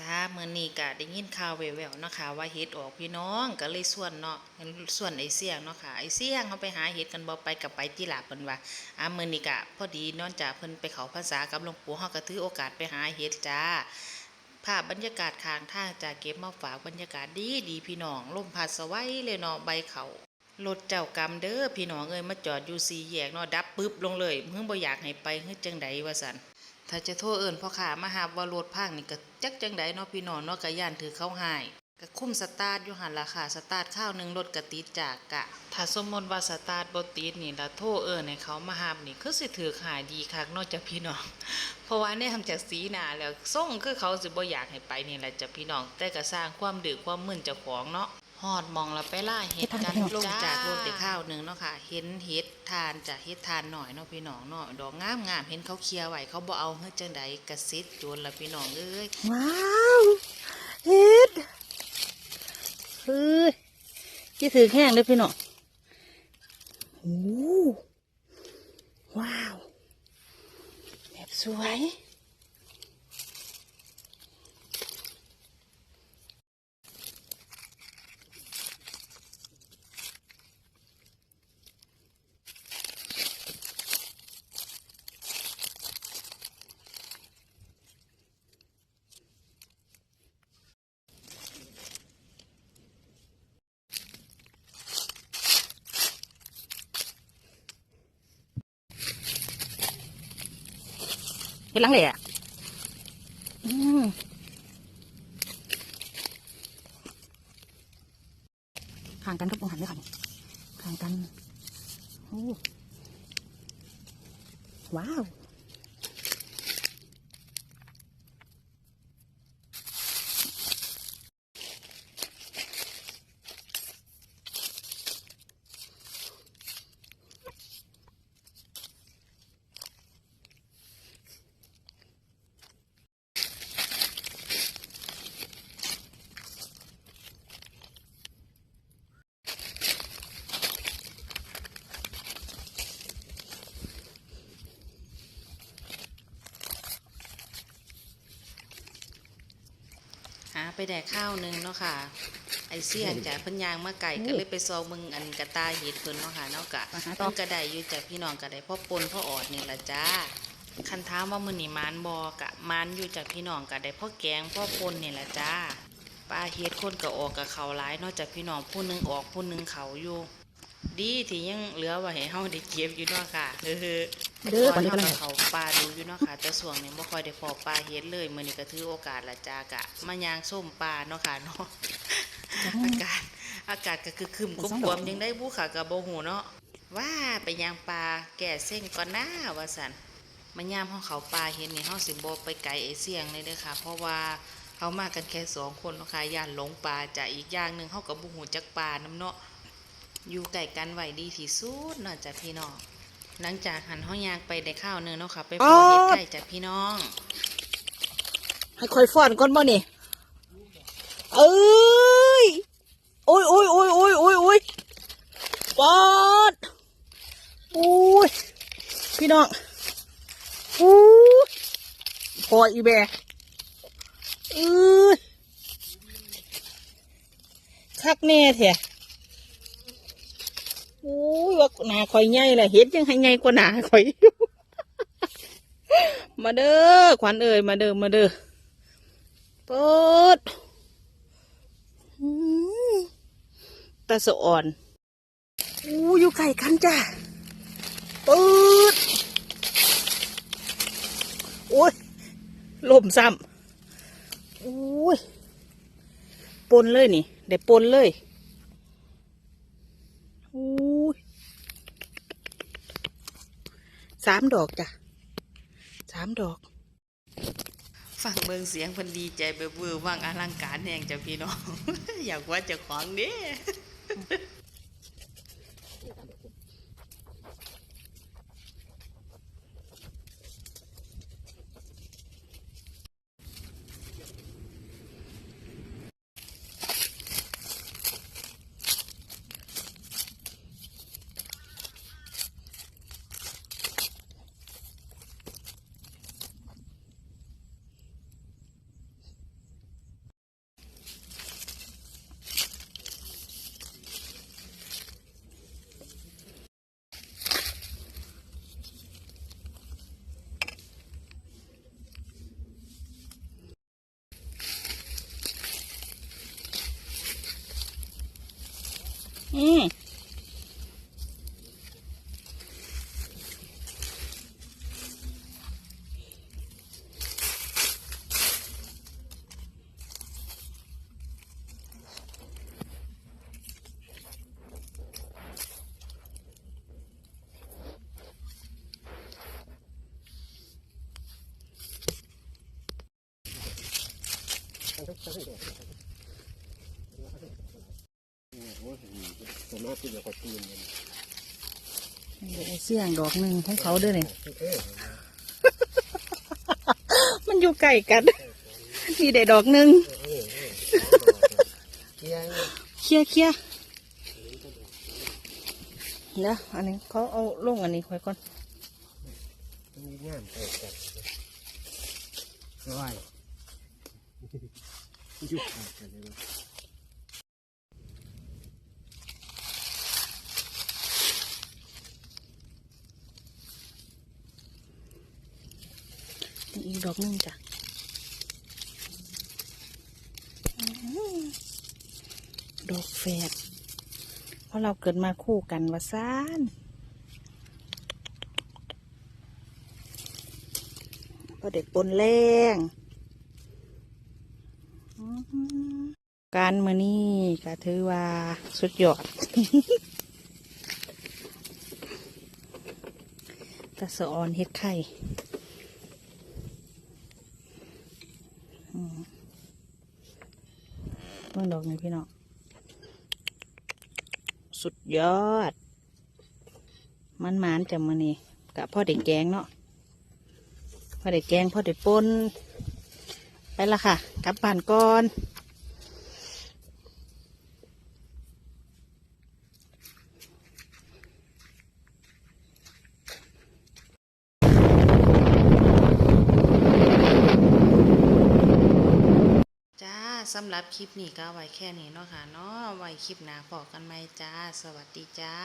จ้ามื้อนี้ก็ได้ยินข่าวแววๆเนาะค่ะว่าเฮ็ดออกพี่น้องก็เลยส่วนเนาะส่วนไอ้เสี่ยงเนาะค่ะไอ้เสี่ยงเขาไปหาเฮ็ดกันบ่ไปกับไปติล่ะเพิ่นว่าอ่ามื้อนี้ก็พอดีนอนจากเพิ่นไปเขาพรรษากับหลวงปู่เฮาก็ถือโอกาสไปหาเฮ็ดจ้าภาพบรรยากาศข้างทางจ้าเก็บมาฝากบรรยากาศดีดีพี่น้องลมพัดสวัยเลยเนาะใบเขารถเจ้ากรรมเด้อพี่น้องเอ้ยมาจอดอยู่สี่แยกเนาะดับปึ๊บลงเลยเพิ่งบ่อยากให้ไปเฮ็ดจังใดว่าซั่น ถ้าจะโทษเอิญพ่อขามาหาว่ารถพังนี่ก็จักจังใดเนาะพี่น้องเนาะก็ย่านถือเข้าหายก็คุ้มสตาร์ทอยู่หันราคาสตาร์ทข้าวหนึ่งรถก็ติดจากกะ ถ้าสมมติว่าสตาร์ทบติดนี่ล้วโทษเอิญให้เขามาหามนี่คือสิถือหายดีคักนาะจ้ะพี่น้อง เพราะว่าแนทำจากสีหนาแล้วส่งคือเขาสิบ่อยากให้ไปนี่แหละจ้ะพี่น้องแต่ก็สร้างความดื้อความมึนเจ้าของเนาะ ฮอดมองแล้วไปล่าเห็ดกันลงจากรถได้ข้าวหนึงเนาะค่ะ เห็นเห็ดทานจ้ะเห็ดทานหน่อยเนาะพี่น้องเนาะดอกงามงามๆเห็นเขาเคลียร์ไว้เขาบ่เอาเฮ็ดจังใดกระซิดโจรละพี่น้องเอ้ยว้าวเฮ็ดเฮ้ยที่ถือแข้งเลยพี่น้องโอ้ว้าว แบบสวย เห็นลังเลยอะห่างกันกับองหันด้วยค่ะห่างกัน ว้าว ไปได้ข้าวหนึงเนาะค่ะ ไอเสี่ยงจ้ะเพิ่นยางมาไก่ก็เลยไปซองมึงอันกระตายเห็ดเพิ่นเนาะค่ะเนาะกะมาหาต่อเพิ่นก็ได้อยู่จากพี่น้องก็ได้พ่อปนพ่อออดนี่ล่ะจ้าคันถามว่ามื้อนี้มานบ่กะมานอยู่จากพี่น้องก็ได้พ่อแกงพ่อปนนี่ล่ะจ้าปลาเฮ็ดคนก็ออกกับเขาหลายเนาะจากพี่น้องผู้หนึงออกผู้หนึงเขาอยู่ ดีที่ยังเหลือไว้ให้เฮาได้เก็บอยู่เนาะค่ะเฮ้อ เด้อก่อนก่อนนี้เฮาก็ได้ก็เขาปลาดูอยู่เนาะค่ะแต่ส่วงนี้บ่ค่อยได้พอปลาเฮ็ดเลยมื้อนี้ก็ถือโอกาสละจ้ากะมายางส้มปลาเนาะค่ะเนาะอากาศอากาศก็คือครึมกุมๆยังได้บุค่ะก็บ่ฮู้เนาะว่าไปยางปลาแก่เส้นก่อนหน้าว่าซั่นมายามเฮาเขาปลาเฮ็ดนี่เฮาสิบ่ไปไกลไอเสียงเลยเด้อค่ะ เพราะว่าเฮามากันแค่สองคนเนาะค่ะย่านหลงปลาจ้ะอีกอย่างหนึงเฮาก็บ่ฮู้จักปลานํเนาะอยู่ใกล้กันไว้ดีที่สุดเนาะจ้ะพี่น้อง หลังจากหันห้องยางไปได้ข้าวหนึงเนาะค่ะ ไปพอเฮ็ดไก่จ้ะพี่น้อง ให้คอยฟ้อนก่อนบ่นี่เอ้ยโอ้ยโอ้ยโอ้ยโอ้ยโอ้ยโอ้ยปอดโอ้ยพี่น้องโอ้ยพออีแบเอ้ยคักแน่แท้โอู้ว่าหนาข่อยใหญ่แหละเห็ดยังให้ใหญ่กว่าหนาข่อย มาเด้อขวัญเอ่ยมาเด้อมาเด้อเปิดอืมตาสะอ่อนอู้อยู่ไก่กันจ้าเปิดโอ้ยลมซ้ำโอ้ยปนเลยนี่ได้ปนเลยโอ้ย สามดอกจ้ะสามดอก ฟังเบิ่งเสียงพันดีใจเบบเวอว่างอลังการแห่งจ้ะพี่น้อง อยากว่าจะของเด้ めっ。 อืมไอ้เสี่ยงดอกหนึ่งของเขาเด้วยเนี่ยมันอยู่ไกลกันนี่ได้ดอกหนึ่งเคลียร์เคลียร์เดี๋ยวอันนี้เขาเอาลงอันนี้ไว้ก่อนมีงามเออจัดร้อยยุบขาดกันเลย อีกดอกหนึ่งจ้ะดอกแฝดเพราะเราเกิดมาคู่กันวะซานพอเด็กปนแรงการมือนี่ก็ถือว่าสุดยอดตะสะออนเฮ็ดไข่อืม เบิ่งดอกนี่พี่น้องสุดยอด มันมานๆจะมือนี่กะพ่อเด็กแกงเนาะพ่อเด็กแกงพ่อเด็กปนไปละค่ะ กลับบ้านก่อน จ้า สำหรับคลิปนี้ก็ไว้แค่นี้เนาะค่ะเนาะไว้คลิปหน้าพอกันไหมจ้า สวัสดีจ้า